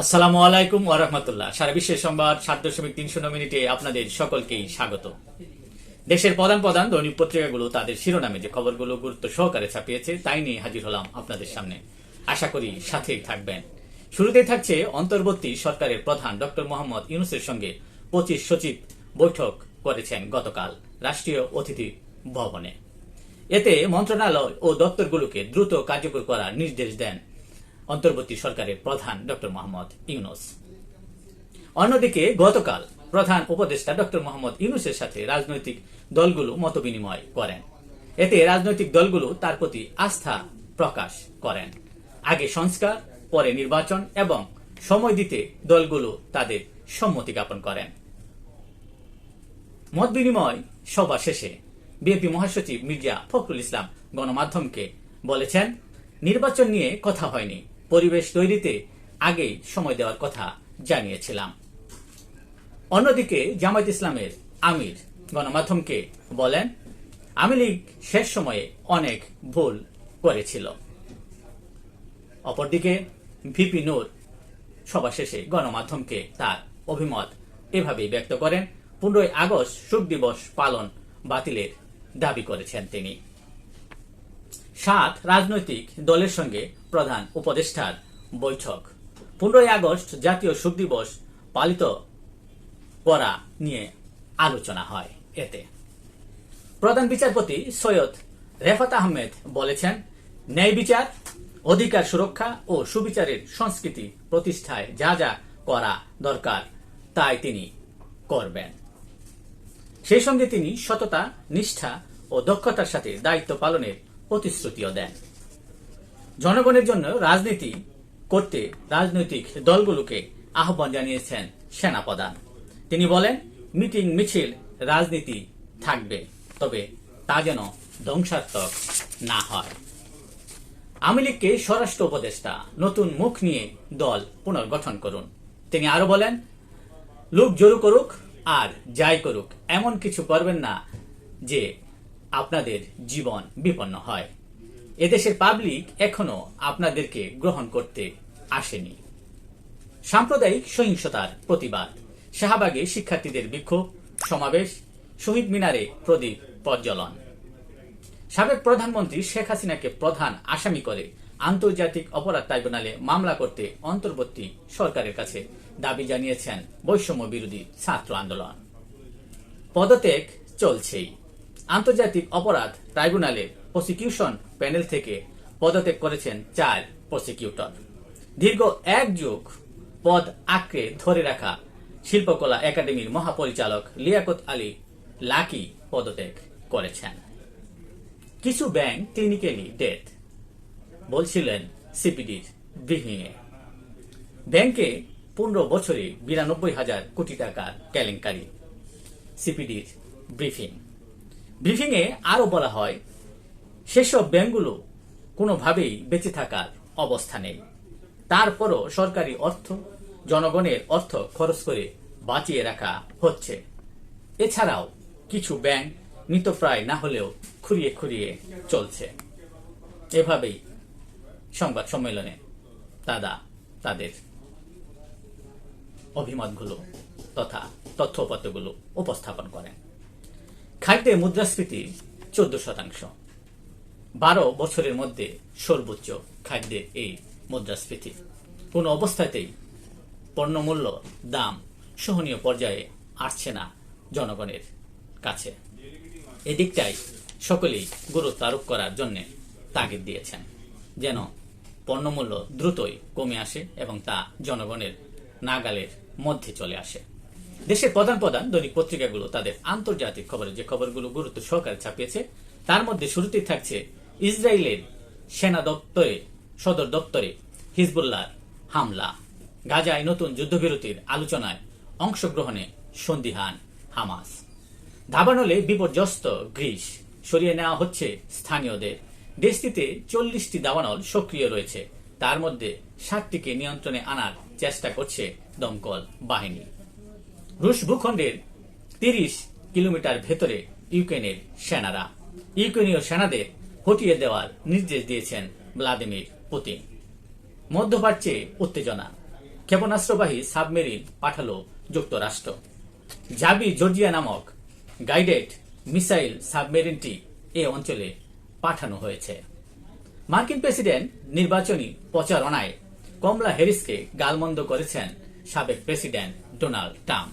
আসসালামু আলাইকুম ওরহমতুল্লাহ সারা বিশ্বের সংবাদ সাত দশমিক তিন শূন্য মিনিটে আপনাদের সকলকেই স্বাগত। দেশের প্রধান প্রধান দৈনিক পত্রিকাগুলো তাদের শিরোনামে যে খবরগুলো গুরুত্ব সহকারে ছাপিয়েছে, তাই নিয়ে হাজির হলাম আপনাদের সামনে। আশা করি সাথেই থাকবেন। শুরুতে থাকছে অন্তর্বর্তী সরকারের প্রধান ডক্টর মোহাম্মদ ইউনুসের সঙ্গে পঁচিশ সচিব বৈঠক করেছেন গতকাল রাষ্ট্রীয় অতিথি ভবনে। এতে মন্ত্রণালয় ও দপ্তরগুলোকে দ্রুত কার্যকর করার নির্দেশ দেন অন্তর্বর্তী সরকারের প্রধান ডক্টর মোহাম্মদ ইউনুস। অন্যদিকে গতকাল প্রধান উপদেষ্টা ডক্টর মোহাম্মদ ইউনুসের সাথে রাজনৈতিক দলগুলো মতবিনিময় করেন। এতে রাজনৈতিক দলগুলো তার প্রতি আস্থা প্রকাশ করেন। আগে সংস্কার, পরে নির্বাচন এবং সময় দিতে দলগুলো তাদের সম্মতি জ্ঞাপন করেন। মত বিনিময় সভা শেষে বিএনপি মহাসচিব মির্জা ফখরুল ইসলাম গণমাধ্যমকে বলেছেন, নির্বাচন নিয়ে কথা হয়নি। পরিবেশ তৈরিতে আগেই সময় দেওয়ার কথা জানিয়েছিলাম। অন্যদিকে জামায়াত ইসলামের আমির গণমাধ্যমকে বলেন, আওয়ামী লীগ শেষ সময়ে অনেক ভুল করেছিল। অপরদিকে ভিপি নূর সভা শেষে গণমাধ্যমকে তার অভিমত এভাবেই ব্যক্ত করেন, পনেরোই আগস্ট শোক দিবস পালন বাতিলের দাবি করেছেন তিনি। সাত রাজনৈতিক দলের সঙ্গে প্রধান উপদেষ্টার বৈঠক। পনেরোই আগস্ট জাতীয় শোক দিবস পালিত করা নিয়ে আলোচনা হয় এতে। প্রধান বিচারপতি সৈয়দ রেফাত আহমেদ বলেছেন, ন্যায় বিচার, অধিকার সুরক্ষা ও সুবিচারের সংস্কৃতি প্রতিষ্ঠায় যা যা করা দরকার, তাই তিনি করবেন। সেই সঙ্গে তিনি সততা, নিষ্ঠা ও দক্ষতার সাথে দায়িত্ব পালনের প্রতিশ্রুতিও দেন। জনগণের জন্য রাজনীতি করতে রাজনৈতিক দলগুলোকে আহ্বান জানিয়েছেন সেনাপ্রধান। তিনি বলেন, মিটিং মিছিল রাজনীতি থাকবে, তবে তা যেন ধ্বংসাত্মক না হয়। আওয়ামী লীগকে স্বরাষ্ট্র উপদেষ্টা নতুন মুখ নিয়ে দল পুনর্গঠন করুন। তিনি আরও বলেন, লোক জোরু করুক আর যাই করুক, এমন কিছু করবেন না যে আপনাদের জীবন বিপন্ন হয়। এদেশের পাবলিক এখনও আপনাদেরকে গ্রহণ করতে আসেনি। সাম্প্রদায়িক সহিংসতার প্রতিবাদ, শাহবাগে শিক্ষার্থীদের বিক্ষোভ, সমাবেশ, শহীদ মিনারে প্রদীপ প্রজ্বলন। সাবেক প্রধানমন্ত্রী শেখ হাসিনাকে প্রধান আসামি করে আন্তর্জাতিক অপরাধ ট্রাইব্যুনালে মামলা করতে অন্তর্বর্তী সরকারের কাছে দাবি জানিয়েছেন বৈষম্য বিরোধী ছাত্র আন্দোলন। পদত্যাগ চলছেই। আন্তর্জাতিক অপরাধ ট্রাইব্যুনালের প্রসিকিউশন প্যানেল থেকে পদত্যাগ করেছেন চার প্রসিকিউটর। দীর্ঘ এক যুগ পদ আঁকড়ে ধরে রাখা শিল্পকলা একাডেমির মহাপরিচালক লিয়াকত আলী লাকি পদত্যাগ করেছেন। কিছু ব্যাংক ক্লিনিক্যালি ডেথ বলছিলেন সিপিডির ব্রিফিংয়ে ব্যাংকে পনেরো বছরে বিরানব্বই হাজার কোটি টাকার কেলেঙ্কারি। সিপিডির ব্রিফিং। ব্রিফিংয়ে আরও বলা হয়, সেসব ব্যাংকগুলো কোনোভাবেই বেঁচে থাকার অবস্থা নেই। তারপরও সরকারি অর্থ, জনগণের অর্থ খরচ করে বাঁচিয়ে রাখা হচ্ছে। এছাড়াও কিছু ব্যাংক মৃতপ্রায় না হলেও খুঁড়িয়ে খুঁড়িয়ে চলছে। এভাবেই সংবাদ সম্মেলনে দাদা, তাদের অভিমতগুলো তথা তথ্যপত্রগুলো উপস্থাপন করেন। খাদ্যে মুদ্রাস্ফীতি চোদ্দ শতাংশ। বারো বছরের মধ্যে সর্বোচ্চ খাদ্যের এই মুদ্রাস্ফীতি। কোন অবস্থাতেই পণ্যমূল্য, দাম সহনীয় পর্যায়ে আসছে না জনগণের কাছে। এদিকটাই সকলেই গুরুত্ব আরোপ করার জন্য তাগিদ দিয়েছেন, যেন পণ্যমূল্য দ্রুতই কমে আসে এবং তা জনগণের নাগালের মধ্যে চলে আসে। দেশের প্রধান প্রধান দৈনিক পত্রিকাগুলো, তাদের আন্তর্জাতিক খবরে যে খবরগুলো গুরুত্ব সহকারে ছাপিয়েছে, তার মধ্যে শুরুতেই থাকছে ইসরায়েলের সেনা দপ্তরে, সদর দপ্তরে হিজবুল্লাহর হামলা। গাজায় নতুন যুদ্ধবিরতির আলোচনায় অংশগ্রহণে সন্দিহান হামাস। দাবানলে বিপর্যস্ত গ্রিস। সরিয়ে নেওয়া হচ্ছে স্থানীয়দের। দেশটিতে চল্লিশটি দাবানল সক্রিয় রয়েছে। তার মধ্যে সাতটিকে নিয়ন্ত্রণে আনার চেষ্টা করছে দমকল বাহিনী। রুশ ভূখণ্ডের তিরিশ কিলোমিটার ভেতরে ইউক্রেনের সেনারা। ইউক্রেনীয় সেনাদের হটিয়ে দেওয়ার নির্দেশ দিয়েছেন ভ্লাদিমির পুতিন। মধ্যপ্রাচ্যে উত্তেজনা। ক্ষেপণাস্ত্রবাহী সাবমেরিন পাঠালো যুক্তরাষ্ট্র। জাবি জর্জিয়া নামক গাইডেড মিসাইল সাবমেরিনটি এ অঞ্চলে পাঠানো হয়েছে। মার্কিন প্রেসিডেন্ট নির্বাচনী প্রচারণায় কমলা হ্যারিসকে গালমন্দ করেছেন সাবেক প্রেসিডেন্ট ডোনাল্ড ট্রাম্প।